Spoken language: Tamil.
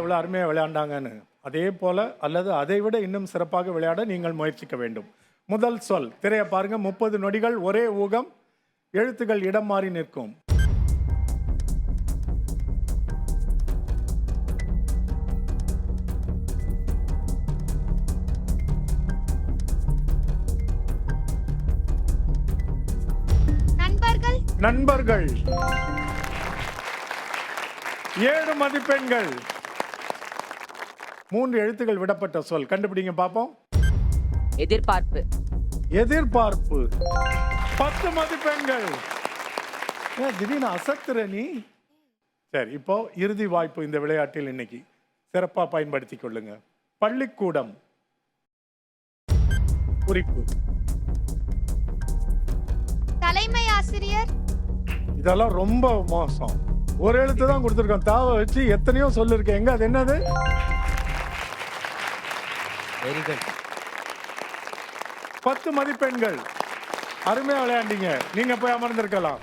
எவ்வளோ அருமையாக விளையாண்டாங்கன்னு. அதே போல அல்லது அதை விட இன்னும் சிறப்பாக விளையாட நீங்கள் முயற்சிக்க வேண்டும். முதல் சொல் திரையை பாருங்க முப்பது நொடிகள் ஒரே ஊகம் எழுத்துக்கள் இடம் மாறி நிற்கும். நண்பர்கள். நண்பர்கள். ஏழு மதிப்பெண்கள். மூன்று எழுத்துக்கள் விடப்பட்ட சொல். கண்டுபிடிங்க பார்ப்போம் எதிர்பார்ப்பு. எதிர்பார்ப்பு. பத்து மதிப்பெண்கள். ஏன் திடீர்னு அசத்துற நீ? சரி இப்போ இறுதி வாய்ப்பு இந்த விளையாட்டில் இன்னைக்கு. சிறப்பா பயன்படுத்திக் கொள்ளுங்க. பள்ளிக்கூடம். குறிப்பு. தலைமை ஆசிரியர். இதெல்லாம் ரொம்ப மோசம். ஒரு எழுத்து தான் கொடுத்துருக்கோம். தாவ வச்சு எத்தனையோ சொல்லிருக்கேன் எங்க அது என்னது? வெரி குட் பத்து மதிப்பெண்கள். அருமையா விளையாண்டீங்க. நீங்க போய் அமர்ந்திருக்கலாம்.